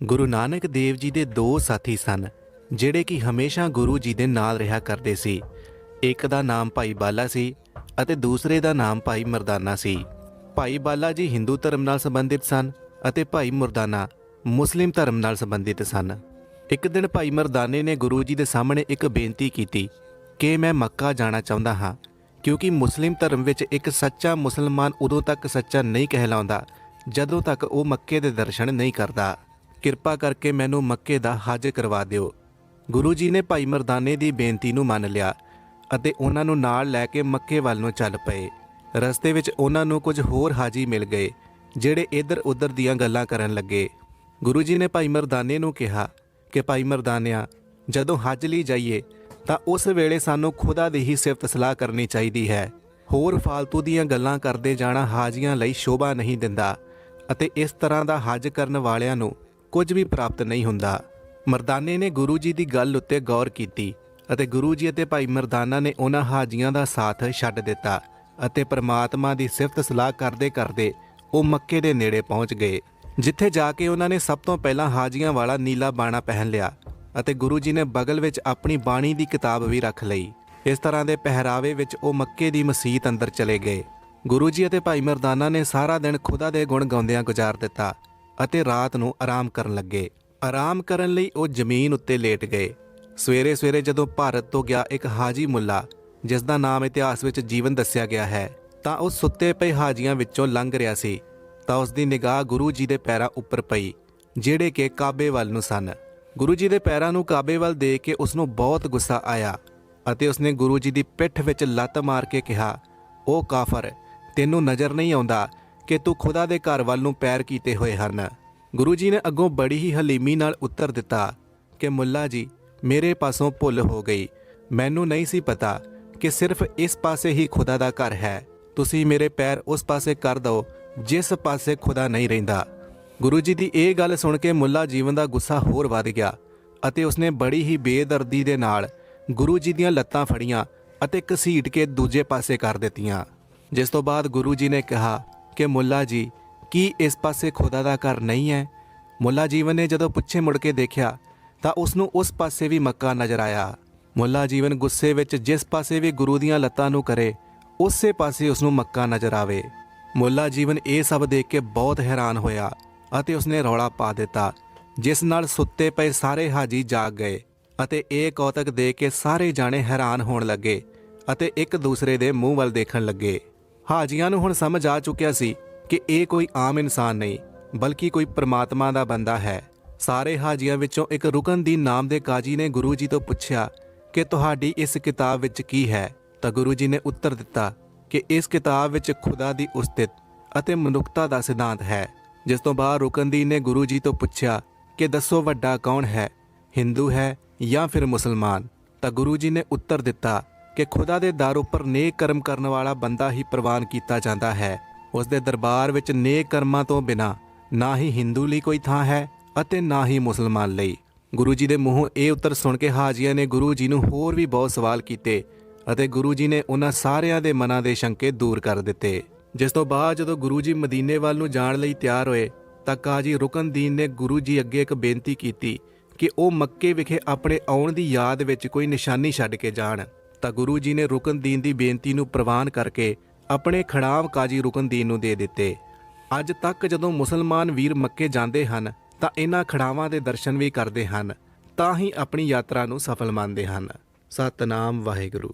ਗੁਰੂ ਨਾਨਕ ਦੇਵ ਜੀ ਦੇ ਦੋ ਸਾਥੀ ਸਨ, ਜਿਹੜੇ ਕਿ ਹਮੇਸ਼ਾ ਗੁਰੂ ਜੀ ਦੇ ਨਾਲ ਰਿਹਾ ਕਰਦੇ ਸੀ। ਇੱਕ ਦਾ ਨਾਮ ਭਾਈ ਬਾਲਾ ਸੀ ਅਤੇ ਦੂਸਰੇ ਦਾ ਨਾਮ ਭਾਈ ਮਰਦਾਨਾ ਸੀ। ਭਾਈ ਬਾਲਾ ਜੀ ਹਿੰਦੂ ਧਰਮ ਨਾਲ ਸੰਬੰਧਿਤ ਸਨ ਅਤੇ ਭਾਈ ਮਰਦਾਨਾ ਮੁਸਲਿਮ ਧਰਮ ਨਾਲ ਸੰਬੰਧਿਤ ਸਨ। ਇੱਕ ਦਿਨ ਭਾਈ ਮਰਦਾਨੇ ਨੇ ਗੁਰੂ ਜੀ ਦੇ ਸਾਹਮਣੇ ਇੱਕ ਬੇਨਤੀ ਕੀਤੀ, ਕਿ ਮੈਂ ਮੱਕਾ ਜਾਣਾ ਚਾਹੁੰਦਾ ਹਾਂ, ਕਿਉਂਕਿ ਮੁਸਲਿਮ ਧਰਮ ਵਿੱਚ ਇੱਕ ਸੱਚਾ ਮੁਸਲਮਾਨ ਉਦੋਂ ਤੱਕ ਸੱਚਾ ਨਹੀਂ ਕਹਿਲਾਉਂਦਾ, ਜਦੋਂ ਤੱਕ ਉਹ ਮੱਕੇ ਦੇ ਦਰਸ਼ਨ ਨਹੀਂ ਕਰਦਾ। ਕਿਰਪਾ ਕਰਕੇ ਮੈਨੂੰ ਮੱਕੇ ਦਾ ਹੱਜ ਕਰਵਾ ਦਿਓ। ਗੁਰੂ ਜੀ ਨੇ ਭਾਈ ਮਰਦਾਨੇ ਦੀ ਬੇਨਤੀ ਨੂੰ ਮੰਨ ਲਿਆ ਅਤੇ ਉਹਨਾਂ ਨੂੰ ਨਾਲ ਲੈ ਕੇ ਮੱਕੇ ਵੱਲ ਨੂੰ ਚੱਲ ਪਏ। ਰਸਤੇ ਵਿੱਚ ਉਹਨਾਂ ਨੂੰ ਕੁਝ ਹੋਰ ਹਾਜੀ ਮਿਲ ਗਏ, ਜਿਹੜੇ ਇੱਧਰ ਉੱਧਰ ਦੀਆਂ ਗੱਲਾਂ ਕਰਨ ਲੱਗੇ। ਗੁਰੂ ਜੀ ਨੇ ਭਾਈ ਮਰਦਾਨੇ ਨੂੰ ਕਿਹਾ ਕਿ, ਭਾਈ ਮਰਦਾਨਿਆ, ਜਦੋਂ ਹੱਜ ਲਈ ਜਾਈਏ, ਤਾਂ ਉਸ ਵੇਲੇ ਸਾਨੂੰ ਖੁਦਾ ਦੀ ਹੀ ਸਿਫਤ ਸਲਾਹ ਕਰਨੀ ਚਾਹੀਦੀ ਹੈ। ਹੋਰ ਫਾਲਤੂ ਦੀਆਂ ਗੱਲਾਂ ਕਰਦੇ ਜਾਣਾ ਹਾਜੀਆਂ ਲਈ ਸ਼ੋਭਾ ਨਹੀਂ ਦਿੰਦਾ ਅਤੇ ਇਸ ਤਰ੍ਹਾਂ ਦਾ ਹੱਜ ਕਰਨ ਵਾਲਿਆਂ ਨੂੰ ਕੁਝ ਵੀ ਪ੍ਰਾਪਤ ਨਹੀਂ ਹੁੰਦਾ। ਮਰਦਾਨੇ ਨੇ ਗੁਰੂ ਜੀ ਦੀ ਗੱਲ ਉੱਤੇ ਗੌਰ ਕੀਤੀ ਅਤੇ ਗੁਰੂ ਜੀ ਅਤੇ ਭਾਈ ਮਰਦਾਨਾ ਨੇ ਉਹਨਾਂ ਹਾਜੀਆਂ ਦਾ ਸਾਥ ਛੱਡ ਦਿੱਤਾ ਅਤੇ ਪ੍ਰਮਾਤਮਾ ਦੀ ਸਿਫਤ ਸਲਾਹ ਕਰਦੇ ਕਰਦੇ ਉਹ ਮੱਕੇ ਦੇ ਨੇੜੇ ਪਹੁੰਚ ਗਏ, ਜਿੱਥੇ ਜਾ ਕੇ ਉਹਨਾਂ ਨੇ ਸਭ ਤੋਂ ਪਹਿਲਾਂ ਹਾਜੀਆਂ ਵਾਲਾ ਨੀਲਾ ਬਾਣਾ ਪਹਿਨ ਲਿਆ ਅਤੇ ਗੁਰੂ ਜੀ ਨੇ ਬਗਲ ਵਿੱਚ ਆਪਣੀ ਬਾਣੀ ਦੀ ਕਿਤਾਬ ਵੀ ਰੱਖ ਲਈ। ਇਸ ਤਰ੍ਹਾਂ ਦੇ ਪਹਿਰਾਵੇ ਵਿੱਚ ਉਹ ਮੱਕੇ ਦੀ ਮਸਜਿਦ ਅੰਦਰ ਚਲੇ ਗਏ। ਗੁਰੂ ਜੀ ਅਤੇ ਭਾਈ ਮਰਦਾਨਾ ਨੇ ਸਾਰਾ ਦਿਨ ਖੁਦਾ ਦੇ ਗੁਣ ਗਾਉਂਦਿਆਂ ਗੁਜ਼ਾਰ ਦਿੱਤਾ ਅਤੇ ਰਾਤ ਨੂੰ ਆਰਾਮ ਕਰਨ ਲੱਗੇ। ਆਰਾਮ ਕਰਨ ਲਈ ਉਹ ਜ਼ਮੀਨ ਉੱਤੇ ਲੇਟ ਗਏ। ਸਵੇਰੇ ਸਵੇਰੇ ਜਦੋਂ ਭਾਰਤ ਤੋਂ ਗਿਆ ਇੱਕ ਹਾਜੀ ਮੁੱਲਾ, ਜਿਸ ਦਾ ਨਾਮ ਇਤਿਹਾਸ ਵਿੱਚ ਜੀਵਨ ਦੱਸਿਆ ਗਿਆ ਹੈ, ਤਾਂ ਉਹ ਸੁੱਤੇ ਪਏ ਹਾਜੀਆਂ ਵਿੱਚੋਂ ਲੰਘ ਰਿਹਾ ਸੀ। ਤਾਂ ਉਸ ਦੀ ਨਿਗਾਹ ਗੁਰੂ ਜੀ ਦੇ ਪੈਰਾਂ ਉੱਪਰ ਪਈ, ਜਿਹੜੇ ਕਿ ਕਾਬੇ ਵੱਲ ਨੂੰ ਸਨ। ਗੁਰੂ ਜੀ ਦੇ ਪੈਰਾਂ ਨੂੰ ਕਾਬੇ ਵੱਲ ਦੇਖ ਕੇ ਉਸ ਨੂੰ ਬਹੁਤ ਗੁੱਸਾ ਆਇਆ ਅਤੇ ਉਸਨੇ ਗੁਰੂ ਜੀ ਦੀ ਪਿੱਠ ਵਿੱਚ ਲੱਤ ਮਾਰ ਕੇ ਕਿਹਾ ਉਹ ਕਾਫਰ, ਤੈਨੂੰ ਨਜ਼ਰ ਨਹੀਂ ਆਉਂਦਾ ਕਿ ਤੂੰ ਖੁਦਾ ਦੇ ਘਰ ਵੱਲ ਨੂੰ ਪੈਰ ਕੀਤੇ ਹੋਏ ਹਨ। ਗੁਰੂ ਜੀ ਨੇ ਅੱਗੋਂ ਬੜੀ ਹੀ ਹਲੀਮੀ ਨਾਲ ਉੱਤਰ ਦਿੱਤਾ ਕਿ ਮੁੱਲਾ ਜੀ, ਮੇਰੇ ਪਾਸੋਂ ਭੁੱਲ ਹੋ ਗਈ। ਮੈਨੂੰ ਨਹੀਂ ਸੀ ਪਤਾ ਕਿ ਸਿਰਫ ਇਸ ਪਾਸੇ ਹੀ ਖੁਦਾ ਦਾ ਘਰ ਹੈ। ਤੁਸੀਂ ਮੇਰੇ ਪੈਰ ਉਸ ਪਾਸੇ ਕਰ ਦਿਓ, ਜਿਸ ਪਾਸੇ ਖੁਦਾ ਨਹੀਂ ਰਹਿੰਦਾ। ਗੁਰੂ ਜੀ ਦੀ ਇਹ ਗੱਲ ਸੁਣ ਕੇ ਮੁੱਲਾ ਜੀਵਨ ਦਾ ਗੁੱਸਾ ਹੋਰ ਵੱਧ ਗਿਆ ਅਤੇ ਉਸਨੇ ਬੜੀ ਹੀ ਬੇਦਰਦੀ ਦੇ ਨਾਲ ਗੁਰੂ ਜੀ ਦੀਆਂ ਲੱਤਾਂ ਫੜੀਆਂ ਅਤੇ ਘਸੀਟ ਕੇ ਦੂਜੇ ਪਾਸੇ ਕਰ ਦਿੱਤੀਆਂ। ਜਿਸ ਤੋਂ ਬਾਅਦ ਗੁਰੂ ਜੀ ਨੇ ਕਿਹਾ ਕਿ ਮੁੱਲਾ ਜੀ, ਕੀ ਇਸ ਪਾਸੇ ਖੁਦਾ ਦਾ ਘਰ ਨਹੀਂ ਹੈ? ਮੁੱਲਾ ਜੀਵਨ ਨੇ ਜਦੋਂ ਪੁੱਛੇ ਮੁੜ ਕੇ ਦੇਖਿਆ, ਤਾਂ ਉਸ ਨੂੰ ਉਸ ਪਾਸੇ ਵੀ ਮੱਕਾ ਨਜ਼ਰ ਆਇਆ। ਮੁੱਲਾ ਜੀਵਨ ਗੁੱਸੇ ਵਿੱਚ ਜਿਸ ਪਾਸੇ ਵੀ ਗੁਰੂ ਦੀਆਂ ਲੱਤਾਂ ਨੂੰ ਕਰੇ, ਉਸੇ ਪਾਸੇ ਉਸ ਨੂੰ ਮੱਕਾ ਨਜ਼ਰ ਆਵੇ। ਮੁੱਲਾ ਜੀਵਨ ਇਹ ਸਭ ਦੇਖ ਕੇ ਬਹੁਤ ਹੈਰਾਨ ਹੋਇਆ ਅਤੇ ਉਸਨੇ ਰੌਲਾ ਪਾ ਦਿੱਤਾ, ਜਿਸ ਨਾਲ ਸੁੱਤੇ ਪਏ ਸਾਰੇ ਹਾਜੀ ਜਾਗ ਗਏ ਅਤੇ ਇਹ ਕੌਤਕ ਦੇਖ ਕੇ ਸਾਰੇ ਜਾਣੇ ਹੈਰਾਨ ਹੋਣ ਲੱਗੇ ਅਤੇ ਇੱਕ ਦੂਸਰੇ ਦੇ ਮੂੰਹ ਵੱਲ ਦੇਖਣ ਲੱਗੇ। ਹਾਜੀਆਂ ਨੂੰ ਹੁਣ ਸਮਝ ਆ ਚੁੱਕਿਆ ਸੀ ਕਿ ਇਹ ਕੋਈ ਆਮ ਇਨਸਾਨ ਨਹੀਂ, ਬਲਕਿ ਕੋਈ ਪ੍ਰਮਾਤਮਾ ਦਾ ਬੰਦਾ ਹੈ। ਸਾਰੇ ਹਾਜੀਆਂ ਵਿੱਚੋਂ ਇੱਕ ਰੁਕਨਦੀਨ ਨਾਮ ਦੇ ਕਾਜੀ ਨੇ ਗੁਰੂ ਜੀ ਤੋਂ ਪੁੱਛਿਆ ਕਿ ਤੁਹਾਡੀ ਇਸ ਕਿਤਾਬ ਵਿੱਚ ਕੀ ਹੈ? ਤਾਂ ਗੁਰੂ ਜੀ ਨੇ ਉੱਤਰ ਦਿੱਤਾ ਕਿ ਇਸ ਕਿਤਾਬ ਵਿੱਚ ਖੁਦਾ ਦੀ ਉਸਤਿਤ ਅਤੇ ਮਨੁੱਖਤਾ ਦਾ ਸਿਧਾਂਤ ਹੈ, ਜਿਸ ਤੋਂ ਬਾਅਦ ਰੁਕਨਦੀਨ ਨੇ ਗੁਰੂ ਜੀ ਤੋਂ ਪੁੱਛਿਆ ਕਿ ਦੱਸੋ ਵੱਡਾ ਕੌਣ ਹੈ? ਹਿੰਦੂ ਹੈ ਜਾਂ ਫਿਰ ਮੁਸਲਮਾਨ? ਤਾਂ ਗੁਰੂ ਜੀ ਨੇ ਉੱਤਰ ਦਿੱਤਾ ਕਿ ਖੁਦਾ ਦੇ ਦਰ ਉੱਪਰ ਨੇਕ ਕਰਮ ਕਰਨ ਵਾਲਾ ਬੰਦਾ ਹੀ ਪ੍ਰਵਾਨ ਕੀਤਾ ਜਾਂਦਾ ਹੈ। ਉਸ ਦੇ ਦਰਬਾਰ ਵਿੱਚ ਨੇਕ ਕਰਮਾਂ ਤੋਂ ਬਿਨਾ ਨਾ ਹੀ ਹਿੰਦੂ ਲਈ ਕੋਈ ਥਾਂ ਹੈ ਅਤੇ ਨਾ ਹੀ ਮੁਸਲਮਾਨ ਲਈ। ਗੁਰੂ ਜੀ ਦੇ ਮੂੰਹੋਂ ਇਹ ਉੱਤਰ ਸੁਣ ਕੇ ਹਾਜੀਆਂ ਨੇ ਗੁਰੂ ਜੀ ਨੂੰ ਹੋਰ ਵੀ ਬਹੁਤ ਸਵਾਲ ਕੀਤੇ ਅਤੇ ਗੁਰੂ ਜੀ ਨੇ ਉਹਨਾਂ ਸਾਰਿਆਂ ਦੇ ਮਨਾਂ ਦੇ ਸ਼ੰਕੇ ਦੂਰ ਕਰ ਦਿੱਤੇ। ਜਿਸ ਤੋਂ ਬਾਅਦ ਜਦੋਂ ਗੁਰੂ ਜੀ ਮਦੀਨੇ ਵੱਲ ਨੂੰ ਜਾਣ ਲਈ ਤਿਆਰ ਹੋਏ, ਤਾਂ ਕਾਜੀ ਰੁਕਨਦੀਨ ਨੇ ਗੁਰੂ ਜੀ ਅੱਗੇ ਇੱਕ ਬੇਨਤੀ ਕੀਤੀ ਕਿ ਉਹ ਮੱਕੇ ਵਿਖੇ ਆਪਣੇ ਆਉਣ ਦੀ ਯਾਦ ਵਿੱਚ ਕੋਈ ਨਿਸ਼ਾਨੀ ਛੱਡ ਕੇ ਜਾਣ। ਤਾਂ ਗੁਰੂ ਜੀ ਨੇ ਰੁਕਨਦੀਨ ਦੀ ਬੇਨਤੀ ਨੂੰ ਪ੍ਰਵਾਨ ਕਰਕੇ ਆਪਣੇ ਖੜਾਵ ਕਾਜੀ ਰੁਕਨਦੀਨ ਨੂੰ ਦੇ ਦਿੱਤੇ। ਅੱਜ ਤੱਕ ਜਦੋਂ ਮੁਸਲਮਾਨ ਵੀਰ ਮੱਕੇ ਜਾਂਦੇ ਹਨ, ਤਾਂ ਇਹਨਾਂ ਖੜਾਵਾਂ ਦੇ ਦਰਸ਼ਨ ਵੀ ਕਰਦੇ ਹਨ, ਤਾਂ ਹੀ ਆਪਣੀ ਯਾਤਰਾ ਨੂੰ ਸਫਲ ਮੰਨਦੇ ਹਨ। ਸਤਨਾਮ ਵਾਹਿਗੁਰੂ।